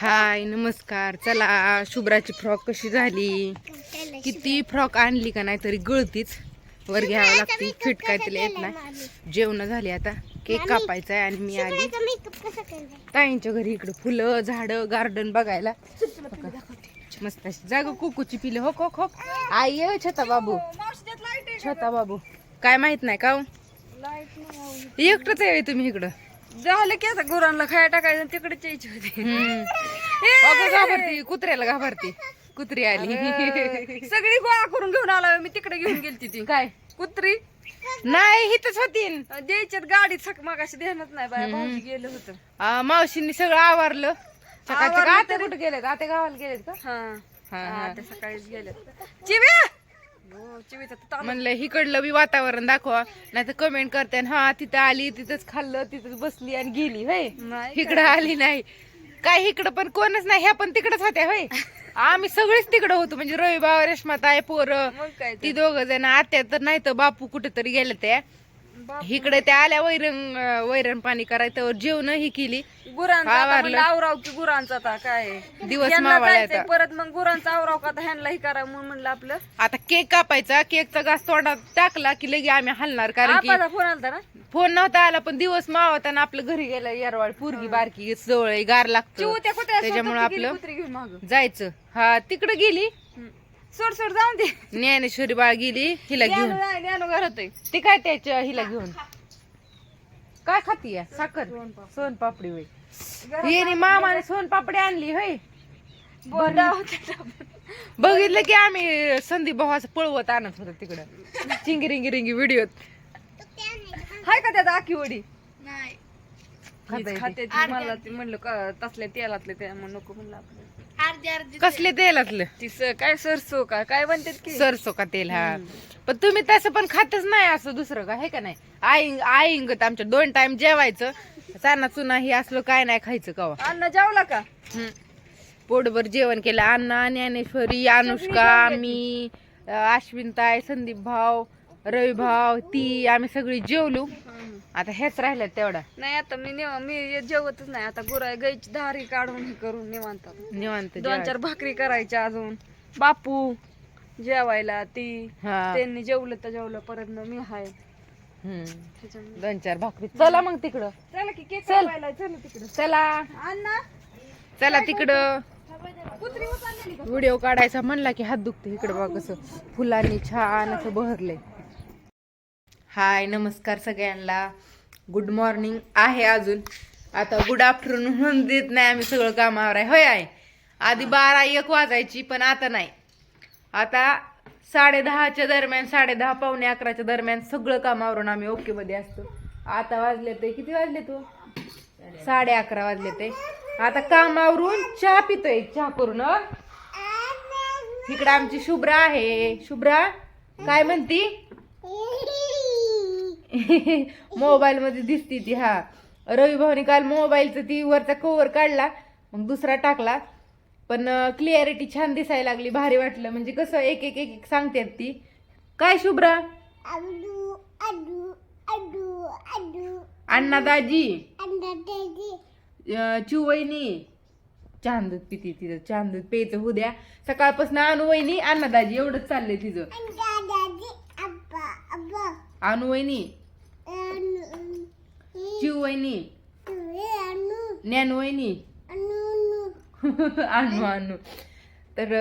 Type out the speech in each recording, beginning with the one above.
हाय नमस्कार. चला शुभ्राची फ्रॉक कशी झाली? किती फ्रॉक आणली का नाही तरी गळतीच? वर घ्यावं लागते. फिट काय तिला येत नाही. जेवण झाली आता. केक कापायचा आहे आणि मी आली. ताईंच्या घरी इकडे फुलं झाडं गार्डन बघायला. मस्त अशी जागा कुकूची पिले. हो हो हो. आई ये छता बाबू. छता बाबू. काय माहीत नाही का हो? एकटंच आहे तुम्ही इकडं. झालं की आता गुरांना खाया टाकायचं आणि तिकडे यायची होती. अगं घाबरती कुत्र्याला घाबरती. कुत्री आली. सगळी गोळा करून घेऊन आला मी तिकडे घेऊन गेलती ती. काय? कुत्री? नाही हिथच होती. द्यायच्यात गाडीत सक मागाशी ध्यानात नाही बाय भाऊजी गेलं होतं. आ, मावशींनी सगळं आवरलं. आवरलं आता कुठे गेलेत? आता गावाला गेलेत का? हा. ते सकाळीच गेले चिव्या! हो. म्हणलं इकडलं बी वातावरण दाखवा. नाही तर कमेंट करते हा तिथं आली तिथंच खाल्लं तिथंच बसली आणि गेली होय? इकडं आली नाही. काय इकडं पण कोणच नाही ह्या पण तिकडच होत्या होय आम्ही सगळेच तिकडं होतो म्हणजे रवी भाव रेशमाताई पोरं मग काय ती दोघ जण आत्या तर नाही तर बापू कुठेतरी गेले त्या. इकडे त्या आल्या वैरण वैरण पाणी करायचं जेवण ही केली. गुरांचा आता वारलं. म्हणलं आवराव की गुरांचा आता काय? दिवस यांना. जायचंय परत मग गुरांचा आवराव का आता ह्यांना हे करा म्हणून म्हणलं आपलं. आता केक कापायचा केकचा घास तोंडात टाकला की लगे आम्ही हलणार कारण की आपाचा फोन आलता ना? फोन नव्हता आला पण दिवस मावताना आपलं घरी गेलं येरवाळ पोरगी बारकी जवळ आहे, गार लागतं. चिवू त्या कुत्र्या त्याच्यामुळं आपलं- कुत्री घेऊन माग. जायचं. हा तिकडे गेली. सोड सोड जाऊन दे. ज्ञानेश्वरी बाळ गेली हिला घेऊन. न्यानो घरात आहे. ती काय त्याच्या हिला घेऊन? काय खाती या साखर? सोन पापडी. होय. येणे मामाने सोन पापडी आणली होय. बघितलं की आम्ही संदीप भावाचं पळवत आणत होतो तिकडं. चिंगिरिंगी रिंगी व्हिडिओ हाय का त्यात आखी वडी? खाता येते. खाते ती. मला ते म्हणलं का तसल्या तेलातले त्या म्हणून नको म्हणलं कसले तेलातलं? ती स- काय सरसो का काय म्हणतात की? सरसो का तेल हा. पण तुम्ही तसं पण खातच नाही असं दुसरं का हे का नाही? आई आईंगत आमच्या दोन टाइम जेवायचं. चाना चुना ही असलं काय नाही खायचं कवा. अन्न जेवला का? हम्म. पोटभर जेवण केलं अण्णा ज्ञानेश्वरी अनुष्का मी अश्विन ताई संदीप भाव रवी भाव ती आम्ही सगळी जेवलो. आता हेच राहिलं तेवढा. नाही आता मी निवा मी जेवतच नाही. आता गुरा गायची धारी काढून हे करून निवांतात निवांत दोन जेवायचं. चार भाकरी करायच्या अजून. बापू जेवायला ती हा. त्यांनी जेवलं तर जेवलं परत मग मी हाय. हम्म. त्याच्यामुळे. दोन चार भाकरी. चला मग तिकडं. चला की केक चल. कापायला चला तिकडे. चला. अण्णा. चला तिकडं. कुत्री उचललेली का? व्हिडिओ काढायचा म्हणला की हात दुखते इकडे बघा कसं फुलांनी छान असं बहरलंय. हाय नमस्कार सगळ्यांना. गुड मॉर्निंग आहे अजून. आता गुड आफ्टरनून म्हणून देत नाही आम्ही सगळं कामावर आहे. होय आहे. आधी बारा एक वाजायची पण आता नाही. आता साडे दहाच्या दरम्यान साडे दहा पावणे अकराच्या दरम्यान सगळं कामावरून आम्ही ओकेमध्ये असतो. आता वाजले ते किती वाजले तू? साडे अकरा वाजले ते. आता कामावरून चहा पितोय चहा करून इकडं आमची शुभ्रा आहे. शुभ्रा काय म्हणती? मोबाईल मध्ये दिसती ती हा. रवी भाऊनी काल मोबाईलचा ती वरचा कव्हर काढला मग दुसरा टाकला. पण क्लिअरिटी छान दिसायला लागली भारी वाटलं. म्हणजे कसं एक एक एक एक सांगतात ती. काय शुभ्रा? अण्णा दाजी चिवईनी दूध पिती तिचं छान दूध प्यायचं होऊ द्या. सकाळपासून अनुवईनी अण्णा दाजी एवढंच चाललंय तिचं. चिवईनी ज्ञानवईनी आणू आणू तर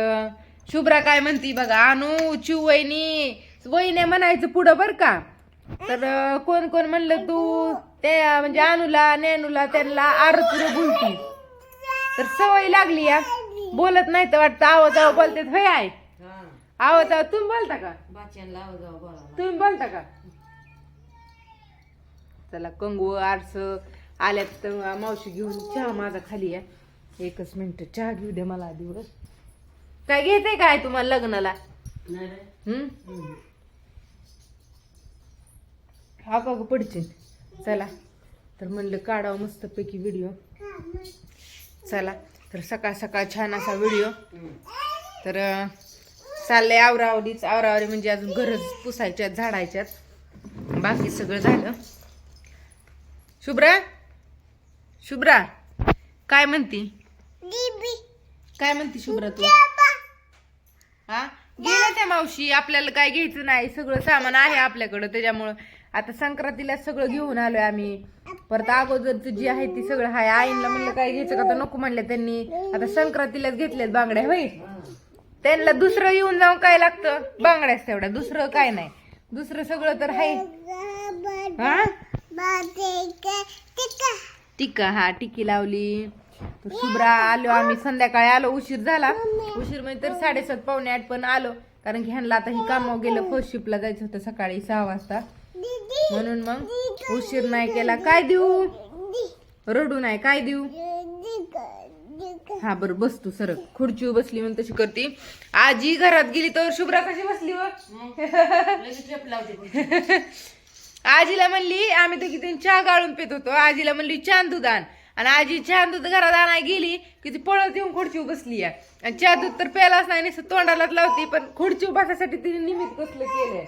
शुभ्रा काय म्हणती बघा आणू चिवईनी वहिने. म्हणायचं पुढं बर का? तर कोण कोण म्हणलं तू? त्या म्हणजे अनुला नेनूला त्यांना आरतुर बोलती. तर सवय लागली या. बोलत नाही तर वाटतं आवाज आवा बोलतात. होय आहे आवाज आवा तुम्ही बोलता का? तुम्ही बोलता का? चला कंगू आरस आल्यात तर मावशी घेऊन चहा माझा खाली आहे एकच मिनिट चहा घेऊ दे मला दिवस. काय घेते काय तुम्हाला लग्नाला? हम्म? हा का पडचे चला. तर म्हणलं काढावं मस्तपैकी व्हिडिओ चला. तर सकाळ सकाळ छान असा व्हिडिओ तर चाललंय आवरावलीच आवरावली म्हणजे अजून गरज पुसायच्यात झाडायच्यात. बाकी सगळं झालं. शुभ्रा? शुभ्रा काय म्हणती? काय म्हणते शुभ्रा तू? हा? गेलं त्या मावशी आपल्याला काय घ्यायचं नाही सगळं सामान आहे आपल्याकडं त्याच्यामुळं आता संक्रांतीला सगळं घेऊन आलोय आम्ही. परत अगोदरचं जी आहे ती सगळं आहे आईला म्हणलं काय घ्यायचं का तर नको म्हणलं त्यांनी. आता संक्रांतीलाच घेतल्यात बांगड्या होय? त्यांना दुसरं येऊन जाऊन काय लागतं? बांगड्याच तेवढ्या दुसरं काय नाही. दुसरं सगळं तर आहे हा? टिक्का हा टिक्की लावली. शुभ्रा आलो आम्ही. संध्याकाळी आलो. उशीर झाला. उशीर म्हणजे तर साडेसात पावणे आठ पण आलो. कारण की ह्यांना आता ही कामावर गेलं फर्स्ट शिपला जायचं होतं सकाळी सहा वाजता. म्हणून मग उशीर नाही केला. काय देऊ? रडू नाही. काय देऊ? हा बरं बस तू सरक. खुर्चीवर बसली म्हणून तशी करते. आजी घरात गेली तर शुभ्रा कशी बसली व? आजीला म्हणली आम्ही तर किती चहा गाळून पित होतो. आजीला म्हणली चहा दूध आण. आणि आजी चहा दूध घरात आणाय गेली की ती पळत येऊन खुर्चीवर बसली आहे. आणि चहा दूध तर प्यायलाच नाही नुसतं तोंडालाच लावते पण खुडची बसायसाठी तिने निमित्त कसलं केलंय?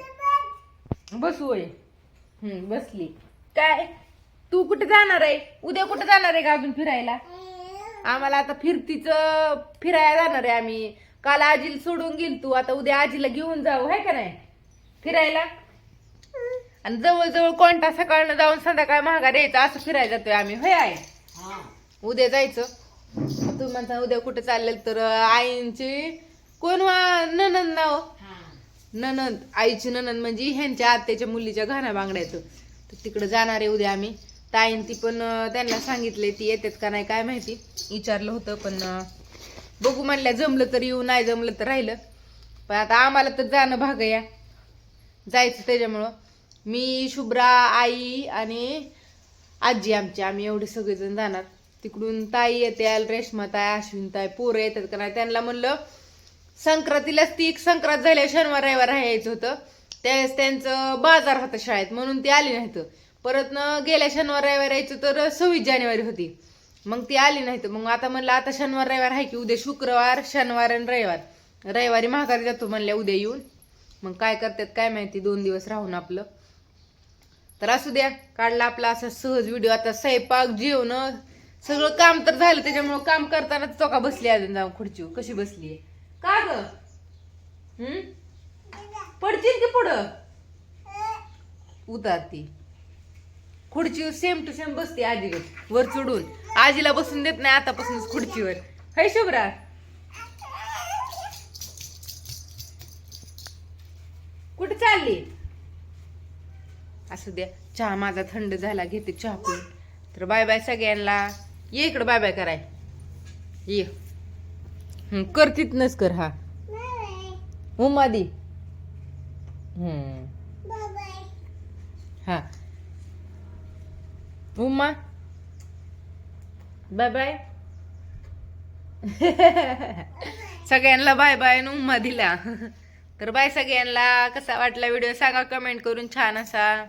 बसू बसली. काय? तू कुठे जाणार आहे? उद्या कुठे जाणार आहे का अजून फिरायला? आम्हाला आता फिरतीच फिरायला जाणार आहे आम्ही. काल आजीला सोडून गेल तू. आता उद्या आजीला घेऊन जाऊ आहे का नाही? फिरायला? आणि जवळजवळ कोणता सकाळनं जाऊन संध्याकाळी महागार यायचं असं फिरायला जातोय आम्ही. होय आहे उद्या जायचं. तुम्ही म्हणता उद्या कुठे चाललेल? तर आईंची कोण वा ननंद नाव ननंद. आईची ननंद म्हणजे ह्यांच्या आत्याच्या मुलीच्या घाण्या बांगड्यात तर तिकडे जाणार आहे उद्या आम्ही. ताईन ती पण त्यांना सांगितले ती येतात का नाही काय माहिती. विचारलं होतं पण बघू म्हणल्या जमलं तर येऊ नाही जमलं तर राहिलं. पण आता आम्हाला तर जाणं भाग या. जायचं त्याच्यामुळं. मी शुभ्रा आई आणि आजी आमची. आम्ही एवढे सगळेजण जाणार. तिकडून ताई येते रेश्मा ताई अश्विन ताई पोरं येतात का नाही? त्यांना म्हणलं संक्रांतीलाच ती एक संक्रांत झाल्या शनिवार रविवार राहायचं होतं. त्यावेळेस त्यांचं बाजार होता शाळेत म्हणून ती आली नाहीत. परत न गेल्या शनिवार रविवार यायचं तर सव्वीस जानेवारी होती. मग ती आली नाहीत. मग आता म्हणलं आता शनिवार रविवार आहे की उद्या शुक्रवार शनिवार आणि रविवार. रविवारी महागारी जातो म्हणल्या उद्या येऊन. मग काय करतात काय माहिती दोन दिवस राहून आपलं. तर असू द्या काढला आपला असा सहज व्हिडिओ आता स्वयंपाक जेवण सगळं काम तर झालं त्याच्यामुळं काम करताना चोका बसली अजून जाऊन खुर्चीवर. कशी बसली का ग? हम्म पडतील की पुढं? उतारती खुर्चीवर सेम टू सेम बसते आजीवर वर चढून. आजीला बसून देत नाही आतापासूनच खुर्चीवर. है शुभ्रा? कुठे चालली? असू द्या. चहा माझा थंड झाला घेते चहा पिऊन. तर बाय बाय सगळ्यांना. ये इकडं बाय बाय कराय. ये. कर तिथनच कर हा. उमा दी. हम्म. हा. उमा. Bye bye. सगळ्यांना बाय बाय आणि उम्मा दिला. तर बाय सगळ्यांना. कसा वाटला व्हिडिओ सांगा कमेंट करून. छान असा.